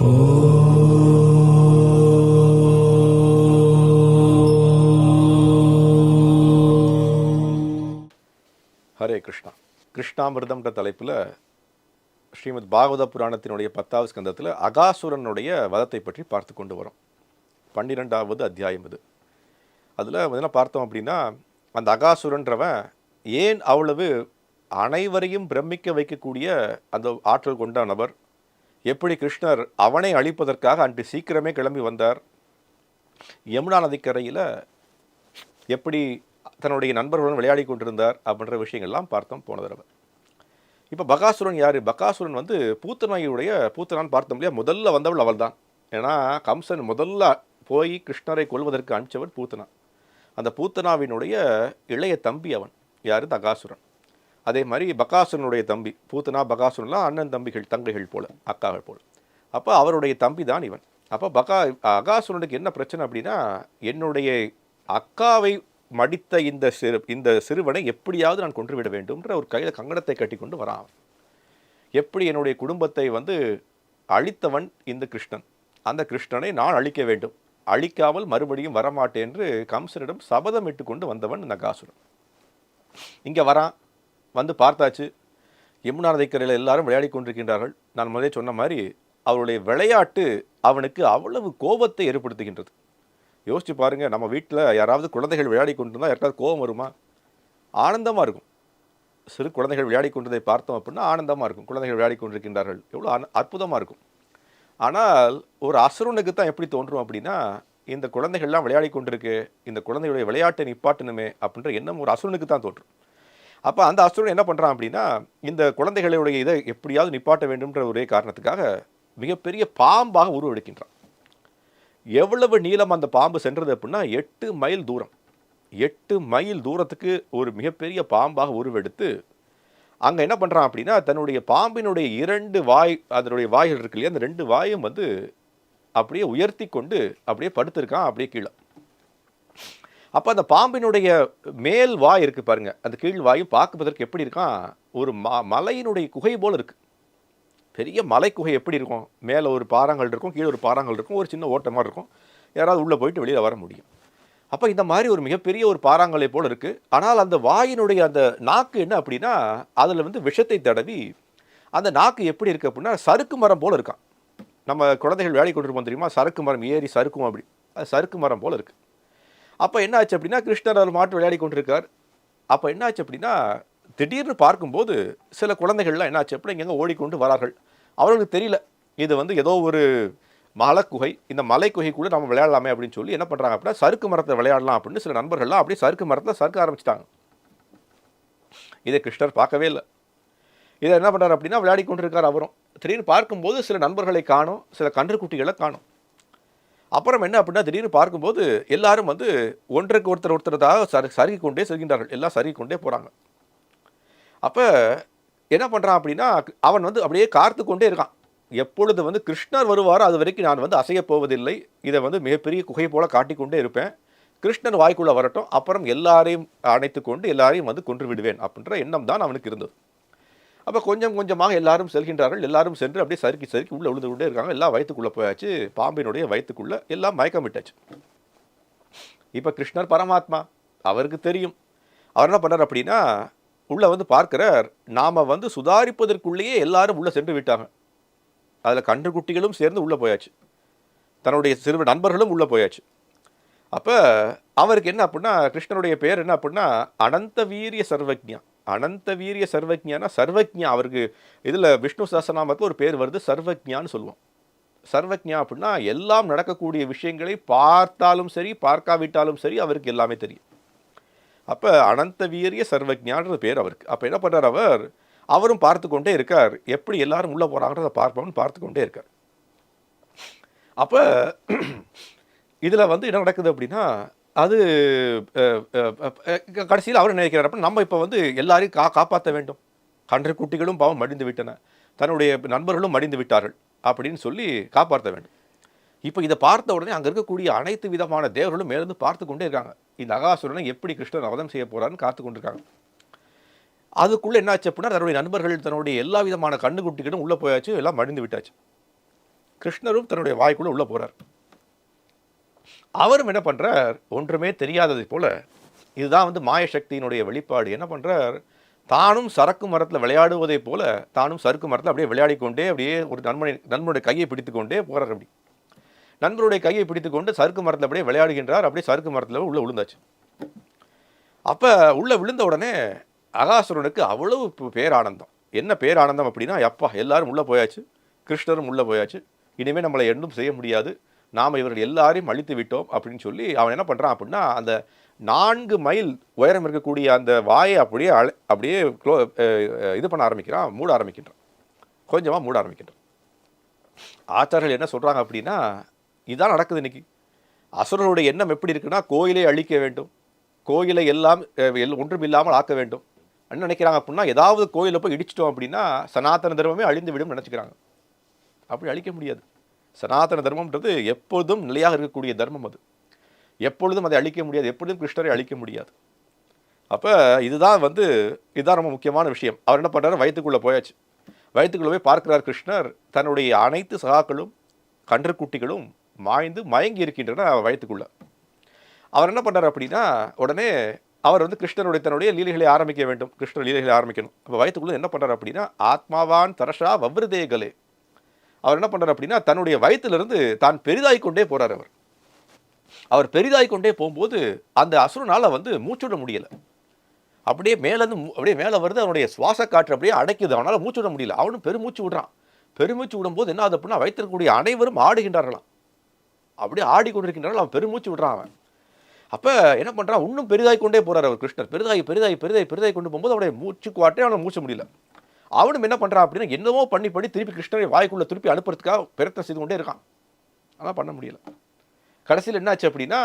ஹரே கிருஷ்ணா. கிருஷ்ணாமிர்தம்ன்ற தலைப்பில் ஸ்ரீமத் பாகவத புராணத்தினுடைய பத்தாவது ஸ்கந்தத்தில் அகாசுரனுடைய வதத்தை பற்றி பார்த்து கொண்டு வரோம். பன்னிரெண்டாவது அத்தியாயம் இது அதில் என்ன பார்த்தோம் அப்படின்னா அந்த அகாசுரன்றவன் ஏன் அவ்வளவு அனைவரையும் பிரமிக்க வைக்கக்கூடிய அந்த ஆற்றல் கொண்ட நபர் எப்படி கிருஷ்ணர் அவனை அழிப்பதற்காக அன்று சீக்கிரமே கிளம்பி வந்தார்? யமுனா நதிக்கரையில் எப்படி தன்னுடைய நண்பர்களுடன் விளையாடி கொண்டிருந்தார் அப்படின்ற விஷயங்கள்லாம் பார்த்தோம் போன தடவை. இப்போ பகாசுரன் யார்? பகாசுரன் வந்து பூத்தநாயுடைய பூத்தனான்னு பார்த்தோம் இல்லையா முதல்ல வந்தவள் அவள் தான் ஏன்னா கம்சன் முதல்ல போய் கிருஷ்ணரை கொல்வதற்கு அனுப்பிச்சவன் பூத்தனா. அந்த பூத்தனாவினுடைய இளைய தம்பி அவன். யார்? தகாசுரன். அதே மாதிரி பகாசுரனுடைய தம்பி பூத்தனா பகாசுரன்லாம் அண்ணன் தம்பிகள் தங்கைகள் போல் அக்காகள் போல. அப்போ அவருடைய தம்பி தான் இவன். அப்போ பகா அகாசுரனுக்கு என்ன பிரச்சனை அப்படின்னா என்னுடைய அக்காவை மடித்த இந்த சிறு இந்த சிறுவனை எப்படியாவது நான் கொன்றுவிட வேண்டும்ன்ற ஒரு கையில் கங்கணத்தை கட்டி கொண்டு வரான் எப்படி என்னுடைய குடும்பத்தை வந்து அழித்தவன் இந்த கிருஷ்ணன்? அந்த கிருஷ்ணனை நான் அழிக்க வேண்டும். அழிக்காமல் மறுபடியும் வரமாட்டேன் என்று கம்சனிடம் சபதம் கொண்டு வந்தவன் இந்த காசுரன் இங்கே வரான். வந்து பார்த்தாச்சு. யமுனா நதிக்கரையில் எல்லாரும் விளையாடி கொண்டிருக்கின்றார்கள். நான் முதலே சொன்ன மாதிரி அவருடைய விளையாட்டு அவனுக்கு அவ்வளவு கோபத்தை ஏற்படுத்துகின்றது. யோசிச்சு பாருங்க நம்ம வீட்டில் யாராவது குழந்தைகள் விளையாடி கொண்டிருந்தால் யாருக்காவது கோபம் வருமா? ஆனந்தமாக இருக்கும். சிறு குழந்தைகள் விளையாடி கொண்டதை பார்த்தோம் அப்படின்னா ஆனந்தமாக இருக்கும். குழந்தைகள் விளையாடி கொண்டிருக்கின்றார்கள். எவ்வளோ அற்புதமாக இருக்கும். ஆனால் ஒரு அசுரனுக்கு தான் எப்படி தோன்றும் அப்படின்னா இந்த குழந்தைகள்லாம் விளையாடி கொண்டிருக்கு இந்த குழந்தைகளுடைய விளையாட்டை நிப்பாட்டணுமே அப்படின்ற எண்ணம் ஒரு அசுரனுக்கு தான் தோன்றும். அப்போ அந்த அசுரன் என்ன பண்ணுறான் அப்படின்னா இந்த குழந்தைகளுடைய இதை எப்படியாவது நிப்பாட்ட வேண்டும்ன்ற ஒரே காரணத்துக்காக மிகப்பெரிய பாம்பாக உருவெடுக்கின்றான். எவ்வளவு நீளம் அந்த பாம்பு சென்றது அப்படின்னா எட்டு மைல் தூரம். எட்டு மைல் தூரத்துக்கு ஒரு மிகப்பெரிய பாம்பாக உருவெடுத்து அங்கே என்ன பண்ணுறான் அப்படின்னா தன்னுடைய பாம்பினுடைய இரண்டு வாய் அதனுடைய வாய்கள் இருக்கு இல்லையா அந்த ரெண்டு வாயும் வந்து அப்படியே உயர்த்தி கொண்டு அப்படியே படுத்திருக்கான் அப்படியே கீழே. அப்போ அந்த பாம்பினுடைய மேல் வாய் இருக்குது பாருங்கள் அந்த கீழ் வாயும் பார்க்குவதற்கு எப்படி இருக்கான் ஒரு ம மலையினுடைய குகை போல் இருக்குது பெரிய மலை குகை எப்படி இருக்கும்? மேலே ஒரு பாறாங்கல் இருக்கும் கீழே ஒரு பாறாங்கல் இருக்கும் ஒரு சின்ன ஓட்ட மாதிரி இருக்கும். யாராவது உள்ளே போயிட்டு வெளியில் வர முடியும். அப்போ இந்த மாதிரி ஒரு மிகப்பெரிய ஒரு பாறாங்கலை போல் இருக்குது ஆனால் அந்த வாயினுடைய அந்த நாக்கு என்ன அப்படின்னா அதில் வந்து விஷத்தை தடவி அந்த நாக்கு எப்படி இருக்குது அப்படின்னா சறுக்கு மரம் போல் இருக்கான் நம்ம குழந்தைகள் வேலை கொண்டிருப்போம் தெரியுமா? சறுக்கு மரம் ஏறி சறுக்கும் அப்படி. அது சறுக்கு மரம் போல் இருக்குது அப்போ என்ன ஆச்சு அப்படின்னா கிருஷ்ணர் அவர் மாட்டு விளையாடி கொண்டிருக்கார். அப்போ என்ன ஆச்சு அப்படின்னா திடீர்னு பார்க்கும்போது சில குழந்தைகள்லாம் என்னாச்சு அப்படின்னா ஓடி ஓடிக்கொண்டு வரார்கள். அவர்களுக்கு தெரியல இது வந்து ஏதோ ஒரு மலைக்குகை இந்த மலைக்குகை கூட நம்ம விளையாடலாமே அப்படின்னு சொல்லி என்ன பண்ணுறாங்க அப்படின்னா சறுக்கு மரத்தை விளையாடலாம் அப்படின்னு சில நண்பர்கள்லாம் அப்படியே சறுக்கு மரத்தை சறுக்க ஆரம்பிச்சிட்டாங்க. இதை கிருஷ்ணர் பார்க்கவே இல்லை. இதை என்ன பண்ணுறாரு அப்படின்னா விளையாடி கொண்டிருக்கார் அவரும். திடீர்னு பார்க்கும்போது சில நண்பர்களை காணும் சில கன்றுக்குட்டிகளை காணும். அப்புறம் என்ன அப்படின்னா திடீர்னு பார்க்கும்போது எல்லாரும் வந்து ஒன்றுக்கு ஒருத்தர் ஒருத்தரதாக சரு சருகி கொண்டே செல்கின்றார்கள். எல்லாம் சருகி கொண்டே போகிறாங்க அப்போ என்ன பண்ணுறான் அப்படின்னா அவன் வந்து அப்படியே காத்து கொண்டே இருக்கான். எப்பொழுது வந்து கிருஷ்ணர் வருவாரோ அது வரைக்கும் நான் வந்து அசையப் போவதில்லை. இதை வந்து மிகப்பெரிய குகை போல காட்டிக்கொண்டே இருப்பேன். கிருஷ்ணர் வாய்க்குள்ளே வரட்டும். அப்புறம் எல்லாரையும் அணைத்து கொண்டு எல்லாரையும் வந்து கொன்று விடுவேன் அப்படின்ற எண்ணம் தான் அவனுக்கு இருந்தது. அப்போ கொஞ்சம் கொஞ்சமாக எல்லாரும் செல்கின்றார்கள். எல்லாரும் சென்று அப்படியே சறுக்கி சறுக்கி உள்ளே விழுந்து கொண்டே இருக்காங்க. எல்லாம் வயிற்றுக்குள்ளே போயாச்சு. பாம்பினுடைய வயிற்றுக்குள்ளே எல்லாம் மயக்கம் விட்டாச்சு. இப்போ கிருஷ்ணர் பரமாத்மா அவருக்கு தெரியும். அவர் என்ன பண்ணார் அப்படின்னா உள்ளே வந்து பார்க்கிறார். நாம் வந்து சுதாரிப்பதற்குள்ளேயே எல்லாரும் உள்ளே சென்று விட்டாங்க. அதில் கன்று குட்டிகளும் சேர்ந்து உள்ளே போயாச்சு. தன்னுடைய சிறு நண்பர்களும் உள்ளே போயாச்சு. அப்போ அவருக்கு என்ன அப்படின்னா கிருஷ்ணனுடைய பேர் என்ன அப்படின்னா அனந்த வீரிய சர்வஜா அனந்த வீரிய சர்வஜ்ஞானா? சர்வஜ்ஞா அவருக்கு இதில் விஷ்ணு சஹஸ்ரநாமத்தில் ஒரு பேர் வருது சர்வஜ்ஞான்னு சொல்லுவோம். சர்வஜ்ஞா அப்படின்னா எல்லாம் நடக்கக்கூடிய விஷயங்களை பார்த்தாலும் சரி பார்க்காவிட்டாலும் சரி அவருக்கு எல்லாமே தெரியும். அப்போ அனந்த வீரிய சர்வஜ்ஞான்ற பேர் அவருக்கு. அப்போ என்ன பண்ணுறார் அவர்? அவரும் பார்த்து கொண்டே இருக்கார். எப்படி எல்லாரும் உள்ளே போகிறாங்கிறத பார்ப்போம்னு பார்த்து கொண்டே இருக்கார். அப்போ இதில் வந்து என்ன நடக்குது அப்படின்னா அது கடைசியில் அவர் நினைக்கிறார் அப்ப நம்ம இப்போ வந்து எல்லாரையும் கா காப்பாற்ற வேண்டும். கன்று குட்டிகளும் பாவம் மடிந்து விட்டன. தன்னுடைய நண்பர்களும் மடிந்து விட்டார்கள் அப்படின்னு சொல்லி காப்பாற்ற வேண்டும். இப்போ இதை பார்த்த உடனே அங்கே இருக்கக்கூடிய அனைத்து விதமான தேவர்களும் மேலிருந்து பார்த்து கொண்டே இருக்காங்க. இந்த அகாசுரனை எப்படி கிருஷ்ணன் அவதம் செய்ய போகிறான்னு காத்து கொண்டிருக்காங்க. அதுக்குள்ளே என்ன ஆச்சு அப்படின்னா தன்னுடைய நண்பர்கள் தன்னுடைய எல்லா விதமான கண்ணுக்குட்டிகளும் உள்ளே போயாச்சு எல்லாம் மடிந்து விட்டாச்சு. கிருஷ்ணரும் தன்னுடைய வாய்க்குள்ள உள்ளே போகிறார் அவரும் என்ன பண்ணுறார் ஒன்றுமே தெரியாததை போல் இதுதான் வந்து மாயசக்தியினுடைய வெளிப்பாடு. என்ன பண்ணுறார் தானும் சரக்கு மரத்தில் விளையாடுவதைப் போல தானும் சறுக்கு மரத்தில் அப்படியே விளையாடி கொண்டே அப்படியே ஒரு நண்பனை நண்பனுடைய கையை பிடித்து கொண்டே அப்படி. நண்பருடைய கையை பிடித்து கொண்டு சறுக்கு மரத்தில் அப்படியே விளையாடுகின்றார். அப்படியே சறுக்கு மரத்தில் உள்ளே விழுந்தாச்சு. அப்போ உள்ளே விழுந்த உடனே அகாசுரனுக்கு அவ்வளவு பேரானந்தம். என்ன பேரானந்தம் அப்படின்னா அப்பா எல்லாரும் உள்ளே போயாச்சு. கிருஷ்ணரும் உள்ளே போயாச்சு. இனிமேல் நம்மளை எண்ணும் செய்ய முடியாது. நாம் இவர்கள் எல்லாரையும் அழித்து விட்டோம் அப்படின்னு சொல்லி அவன் என்ன பண்ணுறான் அப்படின்னா அந்த நான்கு மைல் உயரம் இருக்கக்கூடிய அந்த வாயை அப்படியே அழ அப்படியே க்ளோ இது பண்ண ஆரம்பிக்கிறான் மூட ஆரம்பிக்கின்றான். கொஞ்சமாக மூட ஆரம்பிக்கின்றான். ஆச்சாரியர்கள் என்ன சொல்கிறாங்க அப்படின்னா இதுதான் நடக்குது இன்னைக்கு. அசுரர்களுடைய எண்ணம் எப்படி இருக்குன்னா கோயிலை அழிக்க வேண்டும். கோயிலை எல்லாம் எல் ஒன்றும் இல்லாமல் ஆக்க வேண்டும். என்ன நினைக்கிறாங்க அப்படின்னா ஏதாவது கோயிலை போய் இடிச்சிட்டோம் அப்படின்னா சனாதன தர்மமே அழிந்து விடும் நினச்சிக்கிறாங்க. அப்படி அழிக்க முடியாது. சனாதன தர்மம்ன்றது எப்பொழுதும் நிலையாக இருக்கக்கூடிய தர்மம் அது. எப்பொழுதும் அதை அழிக்க முடியாது. எப்பொழுதும் கிருஷ்ணரை அழிக்க முடியாது. அப்போ இதுதான் வந்து இதுதான் ரொம்ப முக்கியமான விஷயம். அவர் என்ன பண்ணுறாரு வயிற்றுக்குள்ளே போயாச்சு. வயிற்றுக்குள்ளே போய் பார்க்கிறார் கிருஷ்ணர். தன்னுடைய அனைத்து சகாக்களும் கன்றுக்குட்டிகளும் மாய்ந்து மயங்கி இருக்கின்றன வயிற்றுக்குள்ள அவர் என்ன பண்ணார் அப்படின்னா உடனே அவர் வந்து கிருஷ்ணனுடைய தன்னுடைய லீலைகளை ஆரம்பிக்க வேண்டும். கிருஷ்ணர் லீலைகளை ஆரம்பிக்கணும். அப்போ வயிற்றுக்குள்ளே என்ன பண்ணுறாரு அப்படின்னா ஆத்மாவான் தரஷா வவ்ருதேகலே. அவர் என்ன பண்ணுறாரு அப்படின்னா தன்னுடைய வயத்திலிருந்து தான் பெரிதாய் கொண்டே போகிறார் அவர். அவர் பெரிதாய் கொண்டே போகும்போது அந்த அசுரனால் வந்து மூச்சுவிட முடியல. அப்படியே மேலேருந்து அப்படியே மேலே வருது அவனுடைய சுவாச காற்று அப்படியே அடைக்குது. அவனால் மூச்சு விட முடியல. அவனும் பெருமூச்சு விடுறான். பெருமூச்சு விடும்போது என்ன ஆகுது அப்படின்னா வைத்திருக்கக்கூடிய அனைவரும் ஆடுகின்றார்களாம். அப்படியே ஆடிக்கொண்டிருக்கின்றார்கள். அவன் பெருமூச்சு விடுறான் அவன். அப்போ என்ன பண்ணுறான் இன்னும் பெரிதாய் கொண்டே போகிறார் அவர் கிருஷ்ணர். பெரிதாய் பெரிதாய் பெரிதாய் பெரிதாய் கொண்டு போகும்போது அவனுடைய மூச்சு குவாட்டே அவனை மூச்ச முடியல. அவனும் என்ன பண்ணுறான் அப்படின்னா என்னவோ பண்ணி பண்ணி திருப்பி கிருஷ்ணரை வாய்க்குள்ளே திருப்பி அனுப்புறதுக்காக பிரயத்தனம் செய்து கொண்டே இருக்கான். அதான் பண்ண முடியல. கடைசியில் என்னாச்சு அப்படின்னா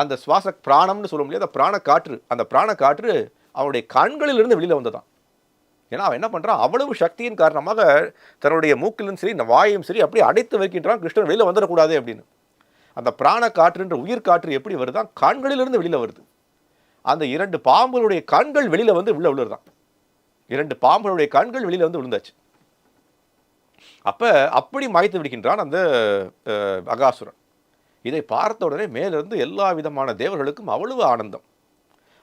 அந்த சுவாச பிராணம்னு சொல்ல முடியாது அந்த பிராண காற்று அந்த பிராண காற்று அவனுடைய கண்களிலிருந்து வெளியில் வந்ததான் ஏன்னா அவன் என்ன பண்ணுறான் அவ்வளவு சக்தியின் காரணமாக தன்னுடைய மூக்கிலும் சரி இந்த வாயும் சரி அப்படியே அடைத்து வைக்கின்றான் கிருஷ்ணன் வெளியில் வந்துடக்கூடாது அப்படின்னு. அந்த பிராண காற்றுன்ற உயிர் காற்று எப்படி வருதான் கண்களிலிருந்து வெளியில் வருது. அந்த இரண்டு பாம்புகளுடைய கண்கள் வெளியில் வந்து உள்ள விழுறதான் இரண்டு பாம்புகளுடைய கண்கள் வெளியில் வந்து விழுந்தாச்சு. அப்போ அப்படி மாய்த்து விடுகின்றான் அந்த அகாசுரன். இதை பார்த்த உடனே மேலிருந்து எல்லா விதமான தேவர்களுக்கும் அவ்வளவு ஆனந்தம்.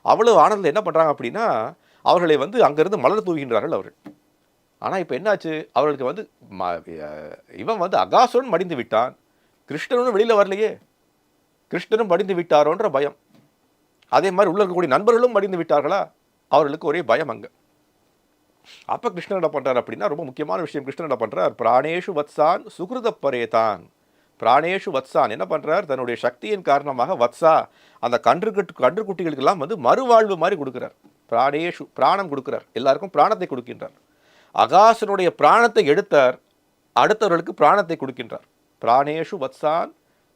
அவ்வளவு ஆனந்தம் என்ன பண்ணுறாங்க அப்படின்னா அவர்களை வந்து அங்கேருந்து மலர் தூவுகின்றார்கள் அவர்கள். ஆனால் இப்போ என்னாச்சு? அவர்களுக்கு வந்து ம- இவன் வந்து அகாசுரன் மடிந்து விட்டான். கிருஷ்ணனும் வெளியில் வரலையே. கிருஷ்ணனும் மடிந்து விட்டாரோன்ற பயம். அதே மாதிரி உள்ள இருக்கக்கூடிய நண்பர்களும் மடிந்து விட்டார்களா? அவர்களுக்கு ஒரே பயம் அங்கே. அப்போ கிருஷ்ணன் என்ன பண்ணுறார் அப்படின்னா ரொம்ப முக்கியமான விஷயம் கிருஷ்ணன் என்ன பண்ணுறார் பிராணேஷு வத்சான் சுகிருத பரேதான். பிராணேஷு வத்சான் என்ன பண்ணுறார் தன்னுடைய சக்தியின் காரணமாக வத்சா அந்த கன்று கன்று குட்டிகளுக்கெல்லாம் வந்து மறுவாழ்வு மாதிரி கொடுக்குறார். பிராணேஷு பிராணம் கொடுக்குறார். எல்லாருக்கும் பிராணத்தை கொடுக்கின்றார். அகாசனுடைய பிராணத்தை எடுத்தார். அடுத்தவர்களுக்கு பிராணத்தை கொடுக்கின்றார். பிராணேஷு வத்சான்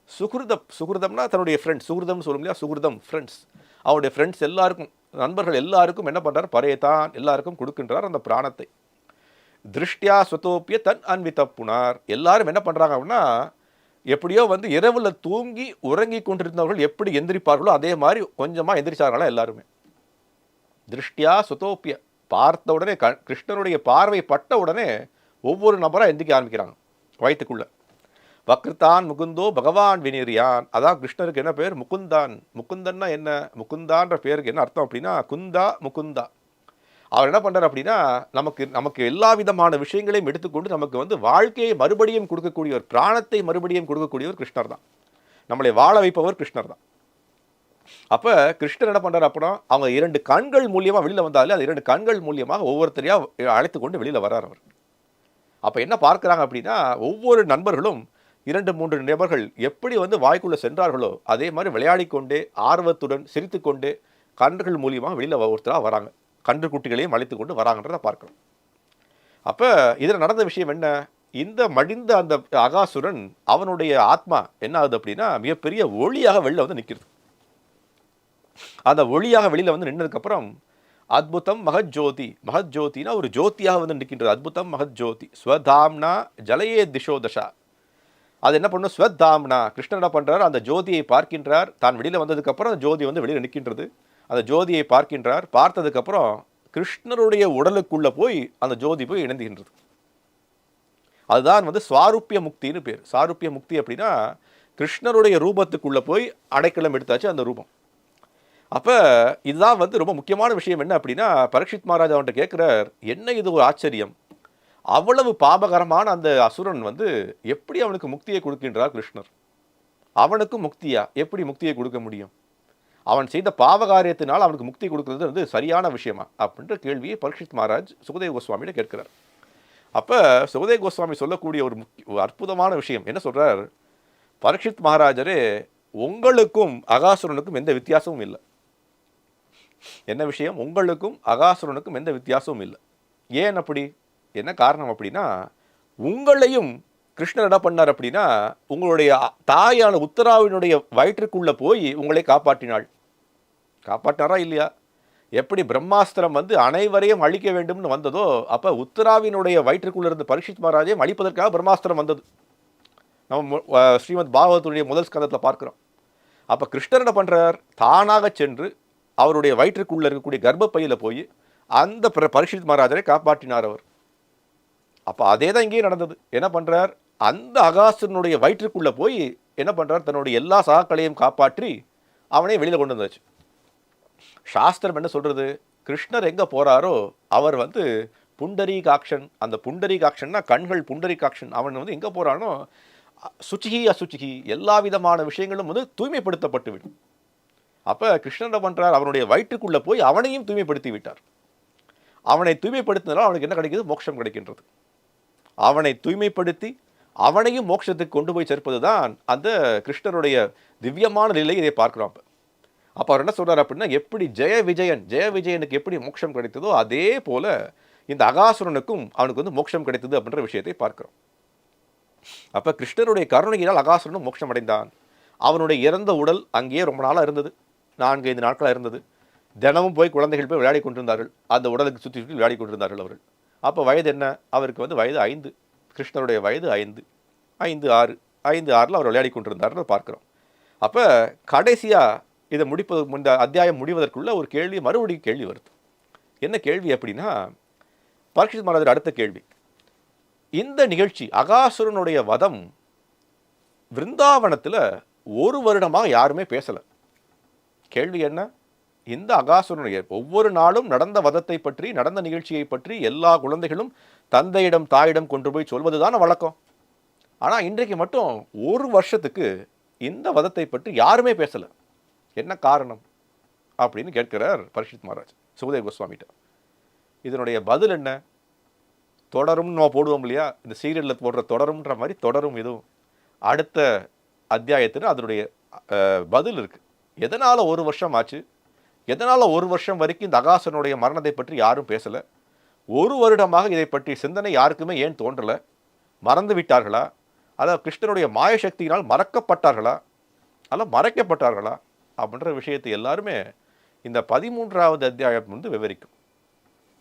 சுகிருத சுகிருதம்னா தன்னுடைய ஃப்ரெண்ட்ஸ் சுகிருதம்னு சொல்ல முடியாது சுகிருதம் ஃப்ரெண்ட்ஸ் அவருடைய ஃப்ரெண்ட்ஸ் எல்லாருக்கும் நண்பர்கள் எல்லாருக்கும் என்ன பண்ணுறார் பரேதான் எல்லாருக்கும் கொடுக்கின்றார் அந்த பிராணத்தை. திருஷ்டியா சுத்தோப்பிய தன் அன்வித புனார். எல்லாரும் என்ன பண்ணுறாங்க அப்படின்னா எப்படியோ வந்து இரவில் தூங்கி உறங்கி கொண்டிருந்தவர்கள் எப்படி எந்திரிப்பார்களோ அதே மாதிரி கொஞ்சமாக எந்திரிச்சார்களா எல்லாருமே. திருஷ்டியா சுத்தோப்பிய பார்த்த உடனே க கிருஷ்ணனுடைய பார்வை பட்ட உடனே ஒவ்வொரு நபராக எந்திரிக்க ஆரம்பிக்கிறாங்க வயிற்றுக்குள்ளே வக்ருத்தான் முகுந்தோ பகவான் வினீரியான். அதான் கிருஷ்ணருக்கு என்ன பேர்? முகுந்தான். முகுந்தன்னா என்ன? முகுந்தான்ற பேருக்கு என்ன அர்த்தம் அப்படின்னா குந்தா முகுந்தா. அவர் என்ன பண்ணுறார் அப்படின்னா நமக்கு நமக்கு எல்லா விதமான விஷயங்களையும் எடுத்துக்கொண்டு நமக்கு வந்து வாழ்க்கையை மறுபடியும் கொடுக்கக்கூடியவர் பிராணத்தை மறுபடியும் கொடுக்கக்கூடியவர் கிருஷ்ணர் தான். நம்மளை வாழ வைப்பவர் கிருஷ்ணர் தான். அப்போ கிருஷ்ணர் என்ன பண்ணுறார் அப்படின்னா அவங்க இரண்டு கண்கள் மூலியமாக வெளியில் வந்தாலே அது இரண்டு கண்கள் மூலியமாக ஒவ்வொருத்தரையாக அழைத்து கொண்டு வெளியில் வர்றார் அவர். அப்போ என்ன பார்க்குறாங்க அப்படின்னா ஒவ்வொரு நண்பர்களும் இரண்டு மூன்று நபர்கள் எப்படி வந்து வாய்க்குள்ளே சென்றார்களோ அதே மாதிரி விளையாடிக்கொண்டே ஆர்வத்துடன் சிரித்துக்கொண்டே கன்றுகள் மூலியமாக வெளியில் ஒருத்தராக வராங்க. கன்று குட்டிகளையும் அழைத்து கொண்டு வராங்கன்றதை பார்க்கணும் அப்போ இதில் நடந்த விஷயம் என்ன? இந்த மடிந்த அந்த அகாசுரன் அவனுடைய ஆத்மா என்ன ஆகுது அப்படின்னா மிகப்பெரிய ஒளியாக வெளியில் வந்து நிற்கிறது. அந்த ஒளியாக வெளியில் வந்து நின்றதுக்கப்புறம் அத்புதம் மகத் ஜோதினா ஒரு ஜோதியாக வந்து நிற்கின்றது. அத்புதம் ஜோதி ஸ்வதாம்னா ஜலயே திசோதஷா அது என்ன பண்ணும்? ஸ்வத்தாம்னா. கிருஷ்ணன் என்ன பண்ணுறார் அந்த ஜோதியை பார்க்கின்றார். தான் வெளியில் வந்ததுக்கப்புறம் அந்த ஜோதி வந்து வெளியில் நிற்கின்றது அந்த ஜோதியை பார்க்கின்றார். பார்த்ததுக்கப்புறம் கிருஷ்ணருடைய உடலுக்குள்ளே போய் அந்த ஜோதி போய் இணைந்துகின்றது. அதுதான் வந்து சுவாரூப்பிய முக்தின்னு பேர். சாரூப்பிய முக்தி அப்படின்னா கிருஷ்ணருடைய ரூபத்துக்குள்ளே போய் அடைக்கலம் எடுத்தாச்சு அந்த ரூபம். அப்போ இதுதான் வந்து ரொம்ப முக்கியமான விஷயம் என்ன அப்படின்னா பரீட்சித் மகாராஜ் அவன்கிட்ட கேட்குறார் என்ன இது ஒரு ஆச்சரியம்? அவ்வளவு பாபகரமான அந்த அசுரன் வந்து எப்படி அவனுக்கு முக்தியை கொடுக்கின்றார் கிருஷ்ணர்? அவனுக்கும் முக்தியா? எப்படி முக்தியை கொடுக்க முடியும்? அவன் செய்த பாவகாரியத்தினால் அவனுக்கு முக்தி கொடுக்கறது வந்து சரியான விஷயமா? அப்படின்ற கேள்வியை பரீட்சித் மகாராஜ் சுகதேவ கோஸ்வாமியிட கேட்கிறார். அப்போ சுகதேவ கோஸ்வாமி சொல்லக்கூடிய ஒரு முக்கிய ஒரு அற்புதமான விஷயம் என்ன சொல்கிறார் பரீட்சித் மகாராஜரே உங்களுக்கும் அகாசுரனுக்கும் எந்த வித்தியாசமும் இல்லை. என்ன விஷயம்? உங்களுக்கும் அகாசுரனுக்கும் எந்த வித்தியாசமும் இல்லை. ஏன் அப்படி? என்ன காரணம் அப்படின்னா உங்களையும் கிருஷ்ணர் என்ன பண்ணார் அப்படின்னா உங்களுடைய தாயான உத்தராவினுடைய வயிற்றுக்குள்ளே போய் உங்களை காப்பாற்றினாள். காப்பாற்றினாரா இல்லையா? எப்படி பிரம்மாஸ்திரம் வந்து அனைவரையும் அழிக்க வேண்டும்னு வந்ததோ அப்போ உத்தராவினுடைய வயிற்றுக்குள்ள இருந்து பரீட்சித் மகாராஜையும் அழிப்பதற்காக பிரம்மாஸ்திரம் வந்தது. நம்ம ஸ்ரீமத் பாகவத்துடைய முதல் ஸ்கந்தத்தில் பார்க்குறோம். அப்போ கிருஷ்ணர் என்ன பண்ணுறார் தானாக சென்று அவருடைய வயிற்றுக்குள்ளே இருக்கக்கூடிய கர்ப்பப்பையில் போய் அந்த பிர- பரீட்சித் மகாராஜரை காப்பாற்றினார் அவர். அப்போ அதே தான் இங்கேயும் நடந்தது. என்ன பண்ணுறார் அந்த அகாசுரனுடைய வயிற்றுக்குள்ளே போய் என்ன பண்ணுறார் தன்னுடைய எல்லா சகாக்களையும் காப்பாற்றி அவனையும் வெளியில கொண்டு வந்தாச்சு. சாஸ்திரம் என்ன சொல்றது? கிருஷ்ணர் எங்கே போகிறாரோ அவர் வந்து புண்டரீகாக்ஷன் அந்த புண்டரீகாக்ஷன்னா கண்கள் புண்டரீகாக்ஷன். அவன் வந்து எங்கே போகிறானோ சுச்சிகி அசுச்சிகி எல்லா விதமான விஷயங்களும் வந்து தூய்மைப்படுத்தப்பட்டு விடும். அப்போ கிருஷ்ணர் பண்ணுறார் பண்றார்? அவனுடைய வயிற்றுக்குள்ளே போய் அவனையும் தூய்மைப்படுத்தி விட்டார். அவனை தூய்மைப்படுத்தினால அவனுக்கு என்ன கிடைக்கிது? மோட்சம் கிடைக்கின்றது. அவனை தூய்மைப்படுத்தி அவனையும் மோட்சத்துக்கு கொண்டு போய் சேர்ப்பது தான் அந்த கிருஷ்ணருடைய திவ்யமான நிலையை இதை பார்க்குறோம் அப்போ. அப்போ அவர் என்ன சொல்கிறார் அப்படின்னா எப்படி ஜெய விஜயன் ஜெய விஜயனுக்கு எப்படி மோட்சம் கிடைத்ததோ அதே போல் இந்த அகாசுரனுக்கும் அவனுக்கு வந்து மோட்சம் கிடைத்தது அப்படின்ற விஷயத்தை பார்க்கிறோம். அப்போ கிருஷ்ணருடைய கருணையினால் அகாசுரனும் மோட்சம் அடைந்தான். அவனுடைய இறந்த உடல் அங்கேயே ரொம்ப நாளாக இருந்தது. நான்கு ஐந்து நாட்களாக இருந்தது. தினமும் போய் குழந்தைகள் போய் விளையாடி கொண்டிருந்தார்கள். அந்த உடலுக்கு சுற்றி சுற்றி விளையாடி கொண்டிருந்தார்கள் அவர்கள். அப்போ வயது என்ன? அவருக்கு வந்து வயது ஐந்து. கிருஷ்ணருடைய வயது ஐந்து. ஐந்து ஆறு. ஐந்து ஆறில் அவர் விளையாடி கொண்டிருந்தார்னு பார்க்குறோம். அப்போ கடைசியாக இதை முடிப்பது இந்த அத்தியாயம் முடிவதற்குள்ள ஒரு கேள்வி மறுபடியும் கேள்வி வருது. என்ன கேள்வி அப்படின்னா பரீட்சித் மகாராஜர் அடுத்த கேள்வி. இந்த நிகழ்ச்சி அகாசுரனுடைய வதம் விருந்தாவனத்தில் ஒரு வருடமாக யாருமே பேசலை. கேள்வி என்ன? இந்த அகாசுரனுடைய ஒவ்வொரு நாளும் நடந்த வதத்தை பற்றி நடந்த நிகழ்ச்சியை பற்றி எல்லா குழந்தைகளும் தந்தையிடம் தாயிடம் கொண்டு போய் சொல்வதுதான் வழக்கம். ஆனால் இன்றைக்கு மட்டும் ஒரு வருஷத்துக்கு இந்த வதத்தை பற்றி யாருமே பேசலை. என்ன காரணம்? அப்படின்னு கேட்கிறார் பரிஷித் மகாராஜ் சுகதேவ் கோஸ்வாமிகிட்ட. இதனுடைய பதில் என்ன? தொடரும்னு நம்ம போடுவோம் இல்லையா? இந்த சீரியலில் போடுற தொடரும்ன்ற மாதிரி தொடரும் இதுவும் அடுத்த அத்தியாயத்தில் அதனுடைய பதில் இருக்குது எதனால் ஒரு வருஷம் ஆச்சு? எதனால் ஒரு வருஷம் வரைக்கும் இந்த அகாசனுடைய மரணத்தை பற்றி யாரும் பேசலை? ஒரு வருடமாக இதை பற்றி சிந்தனை யாருக்குமே ஏன் தோன்றலை? மறந்து விட்டார்களா? அதாவது கிருஷ்ணனுடைய மாயசக்தியினால் மறக்கப்பட்டார்களா? அல்ல மறைக்கப்பட்டார்களா? அப்படின்ற விஷயத்தை எல்லாருமே இந்த பதிமூன்றாவது அத்தியாயம் வந்து விவரிக்கும்.